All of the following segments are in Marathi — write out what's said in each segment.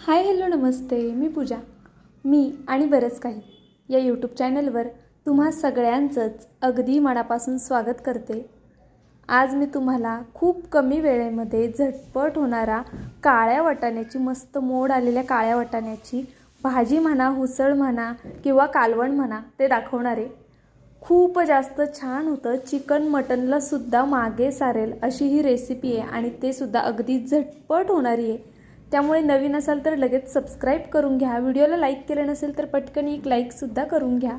हाय हॅलो नमस्ते. मी पूजा. मी आणि बरंच काही या यूट्यूब चॅनलवर तुम्हा सगळ्यांचंच अगदी मनापासून स्वागत करते. आज मी तुम्हाला खूप कमी वेळेमध्ये झटपट होणारा काळ्या वाटाण्याची मस्त मोड आलेल्या काळ्या वाटाण्याची भाजी म्हणा हुसळ म्हणा किंवा कालवण म्हणा ते दाखवणार आहे. खूप जास्त छान होतं. चिकन मटनला सुद्धा मागे सारेल अशी ही रेसिपी आहे आणि ते सुद्धा अगदी झटपट होणारी आहे. त्यामुळे नवीन असाल तर लगेच सबस्क्राईब करून घ्या. व्हिडिओला लाईक केलं नसेल तर पटकन एक लाईकसुद्धा करून घ्या.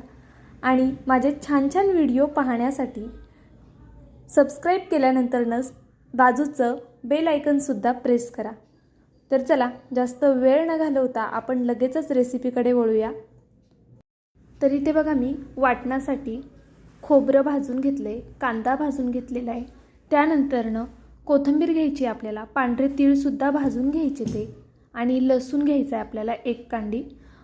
आणि माझे छान छान व्हिडिओ पाहण्यासाठी सबस्क्राईब केल्यानंतरनंच बाजूचं बेल आयकनसुद्धा प्रेस करा. तर चला जास्त वेळ न घालवता आपण लगेचच रेसिपीकडे वळूया. तर इथे बघा मी वाटण्यासाठी खोबरं भाजून घेतलं आहे कांदा भाजून घेतलेला आहे. त्यानंतरनं कोथिंबीर घ्यायची आहे आपल्याला पांढरे तीळसुद्धा भाजून घ्यायचे ते आणि लसूण घ्यायचं आहे आपल्याला एक कांडी.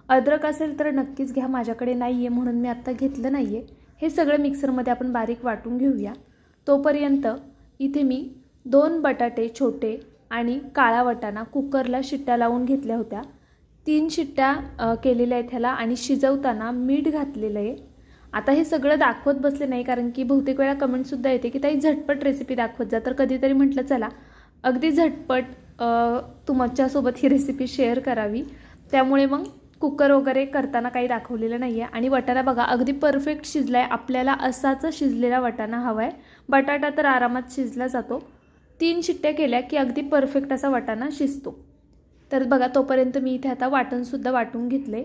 अद्रक असेल तर नक्कीच घ्या माझ्याकडे नाही आहे म्हणून मी आत्ता घेतलं नाही आहे हे सगळं मिक्सरमध्ये आपण बारीक वाटून घेऊया. तोपर्यंत इथे मी दोन बटाटे छोटे आणि काळा वटाणा कुकरला शिट्ट्या लावून घेतल्या होत्या. तीन शिट्ट्या केलेल्या आहेत ह्याला आणि शिजवताना मीठ घातलेलं आहे. आता हे सगळं दाखवत बसले नाही कारण की बहुतेक वेळा कमेंटसुद्धा येते की ताई झटपट रेसिपी दाखवत जा. तर कधीतरी म्हटलं चला अगदी झटपट तुमच्यासोबत ही रेसिपी शेअर करावी. त्यामुळे मग कुकर वगैरे करताना काही दाखवलेलं नाही आहे आणि वटाणा बघा अगदी परफेक्ट शिजला आहे आपल्याला असाच शिजलेला वटाणा हवा आहे बटाटा तर आरामात शिजला जातो. तीन शिट्ट्या केल्या की अगदी परफेक्ट असा वटाणा शिजतो. तर बघा तोपर्यंत मी इथे आता वाटणसुद्धा वाटून घेतले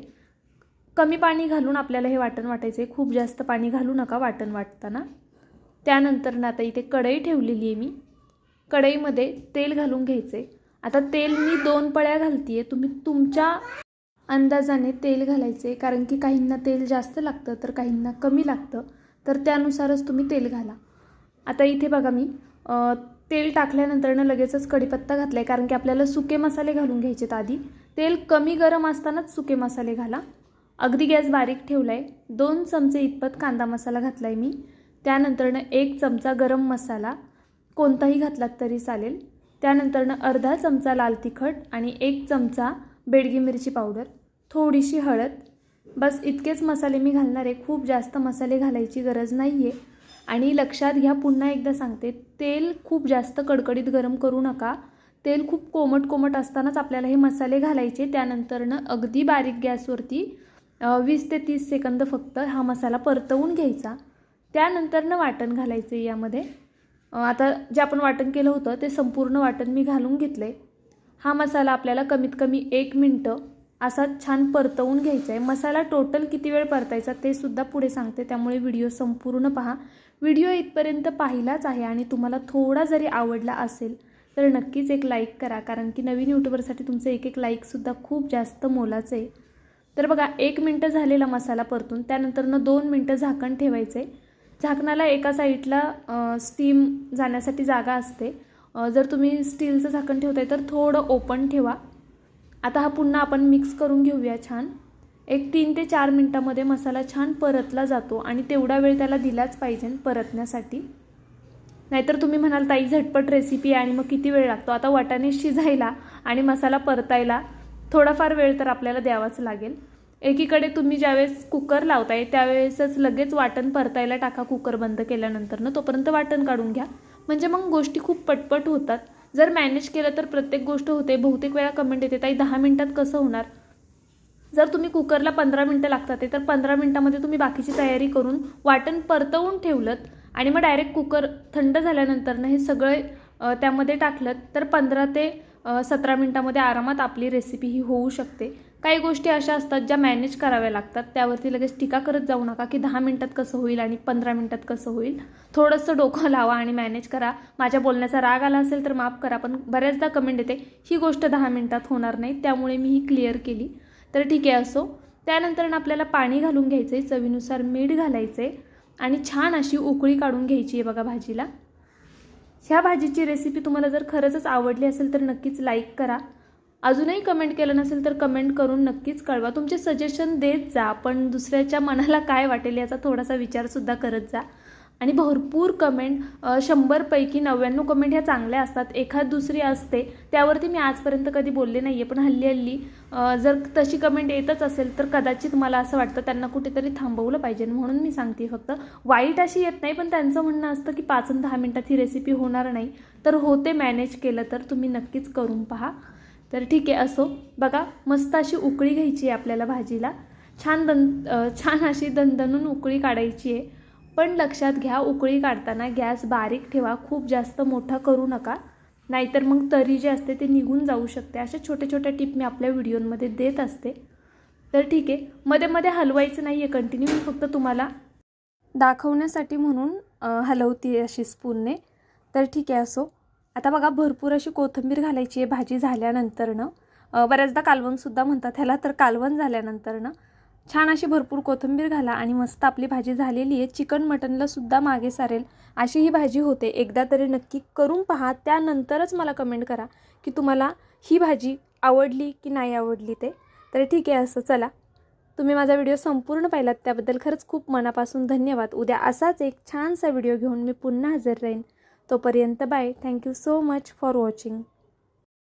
कमी पाणी घालून आपल्याला हे वाटण वाटायचं आहे खूप जास्त पाणी घालू नका वाटण वाटताना. त्यानंतर ना आता इथे कढई ठेवलेली आहे मी. कढईमध्ये तेल घालून घ्यायचे आता तेल मी दोन पळ्या घालते आहे तुम्ही तुमच्या अंदाजाने तेल घालायचे कारण की काहींना तेल जास्त लागतं तर काहींना कमी लागतं. तर त्यानुसारच तुम्ही तेल घाला. आता इथे बघा मी तेल टाकल्यानंतरनं लगेचच कढीपत्ता घातला आहे कारण की आपल्याला सुके मसाले घालून घ्यायचेत आधी. तेल कमी गरम असतानाच सुके मसाले घाला. अगदी गॅस बारीक ठेवला आहे दोन चमचे इतपत कांदा मसाला घातला आहे मी. त्यानंतरनं एक चमचा गरम मसाला कोणताही घातलात तरी चालेल. त्यानंतरनं अर्धा चमचा लाल तिखट आणि एक चमचा बेडगी मिरची पावडर थोडीशी हळद. बस इतकेच मसाले मी घालणार आहे. खूप जास्त मसाले घालायची गरज नाही आहे आणि लक्षात घ्या पुन्हा एकदा सांगते तेल खूप जास्त कडकडीत गरम करू नका. तेल खूप कोमट कोमट असतानाच आपल्याला हे मसाले घालायचे. त्यानंतरनं अगदी बारीक गॅसवरती वीस ते तीस सेकंद फक्त हा मसाला परतवून घ्यायचा. त्यानंतरनं वाटण घालायचं आहे यामध्ये आता जे आपण वाटण केलं होतं ते संपूर्ण वाटण मी घालून घेतलं आहे हा मसाला आपल्याला कमीत कमी एक मिनटं असा छान परतवून घ्यायचा आहे मसाला टोटल किती वेळ परतायचा ते सुद्धा पुढे सांगते. त्यामुळे व्हिडिओ संपूर्ण पहा. व्हिडिओ इथपर्यंत पाहिलाच आहे आणि तुम्हाला थोडा जरी आवडला असेल तर नक्कीच एक लाईक करा. कारण की नवीन यूट्यूबरसाठी तुमचं एक एक लाईकसुद्धा खूप जास्त मोलाचं आहे तर बघा एक मिनटं झालेला मसाला परतून त्यानंतरनं दोन मिनटं झाकण ठेवायचं. आहे झाकणाला एका साईडला स्टीम जाण्यासाठी जागा असते. जर तुम्ही स्टीलचं झाकण ठेवताय तर थोडं ओपन ठेवा. आता हा पुन्हा आपण मिक्स करून घेऊया छान. एक तीन ते चार मिनटामध्ये मसाला छान परतला जातो आणि तेवढा वेळ त्याला दिलाच पाहिजे परतण्यासाठी. नाहीतर तुम्ही म्हणाल ताई झटपट रेसिपी आहे आणि मग किती वेळ लागतो? आता वाटाणे शिजायला आणि मसाला परतायला थोडाफार वेळ तर आपल्याला द्यावाच लागेल. एकीकडे तुम्ही ज्यावेळेस कुकर लावताय त्यावेळेसच लगेच वाटण परतायला टाका कुकर बंद केल्यानंतरनं तोपर्यंत वाटण काढून घ्या. म्हणजे मग गोष्टी खूप पटपट होतात. जर मॅनेज केलं तर प्रत्येक गोष्ट होते बहुतेक वेळा कमेंट येते ताई दहा मिनिटात कसं होणार? जर तुम्ही कुकरला पंधरा मिनटं लागतात ते तर पंधरा मिनटामध्ये तुम्ही बाकीची तयारी करून वाटण परतवून ठेवलं आणि मग डायरेक्ट कुकर थंड झाल्यानंतरनं हे सगळे त्यामध्ये टाकलं तर पंधरा ते सतरा मिनटामध्ये आरामात आपली रेसिपी ही होऊ शकते. काही गोष्टी अशा असतात ज्या मॅनेज कराव्या लागतात. त्यावरती लगेच टीका करत जाऊ नका की दहा मिनटात कसं होईल आणि पंधरा मिनटात कसं होईल. थोडंसं डोकं लावा आणि मॅनेज करा. माझ्या बोलण्याचा राग आला असेल तर माफ करा पण बऱ्याचदा कमेंट येते ही गोष्ट दहा मिनटात होणार नाही त्यामुळे मी ही क्लिअर केली. तर ठीक आहे असो. त्यानंतर आपल्याला पाणी घालून घ्यायचं आहे चवीनुसार मीठ घालायचं आहे आणि छान अशी उकळी काढून घ्यायची आहे बघा भाजीला. ह्या भाजीची रेसिपी तुम्हाला जर खरंचच आवडली असेल तर नक्कीच लाईक करा. अजूनही कमेंट केलं नसेल तर कमेंट करून नक्कीच कळवा. तुमचे सजेशन देत जा पण दुसऱ्याच्या मनाला काय वाटेल याचा थोडासा विचारसुद्धा करत जा. आणि भरपूर कमेंट शंभरपैकी नव्याण्णव कमेंट ह्या चांगल्या असतात. एखाद दुसरी असते त्यावरती मी आजपर्यंत कधी बोलले नाही आहे पण हल्ली हल्ली जर तशी कमेंट येतच असेल तर कदाचित मला असं वाटतं त्यांना कुठेतरी थांबवलं पाहिजे. म्हणून मी सांगते फक्त वाईट अशी येत नाही पण त्यांचं म्हणणं असतं की पाच आणि दहा मिनटात ही रेसिपी होणार नाही. तर होते मॅनेज केलं तर तुम्ही नक्कीच करून पहा. तर ठीक आहे असो. बघा मस्त अशी उकळी घ्यायची आहे आपल्याला भाजीला. छान दन छान अशी दणदणून उकळी काढायची आहे. पण लक्षात घ्या उकळी काढताना गॅस बारीक ठेवा खूप जास्त मोठा करू नका. नाहीतर मग तरी जे असते ते निघून जाऊ शकते. अशा छोट्या छोट्या टिप मी आपल्या व्हिडिओमध्ये देत असते. तर ठीक आहे. मध्ये मध्ये हलवायचं नाही आहे कंटिन्यू मी फक्त तुम्हाला दाखवण्यासाठी म्हणून हलवते अशी स्पूनने. तर ठीक आहे असो. आता बघा भरपूर अशी कोथिंबीर घालायची आहे. भाजी झाल्यानंतरनं. बऱ्याचदा कालवणसुद्धा म्हणतात ह्याला तर कालवण झाल्यानंतरनं. छान अशी भरपूर कोथिंबीर घाला आणि मस्त आपली भाजी झालेली आहे. चिकन मटनला सुद्धा मागे सारेल. अशी ही भाजी होते. एकदा तरी नक्की करून पहा. त्यानंतरच मला कमेंट करा की तुम्हाला ही भाजी आवडली की नाही आवडली ते. तर ठीक आहे असं चला. तुम्ही माझा व्हिडिओ संपूर्ण पाहिलात. त्याबद्दल खरंच खूप मनापासून धन्यवाद. उद्या असाच एक छानसा व्हिडिओ घेऊन मी पुन्हा हजर राहीन. तोपर्यंत bye thank you so much for watching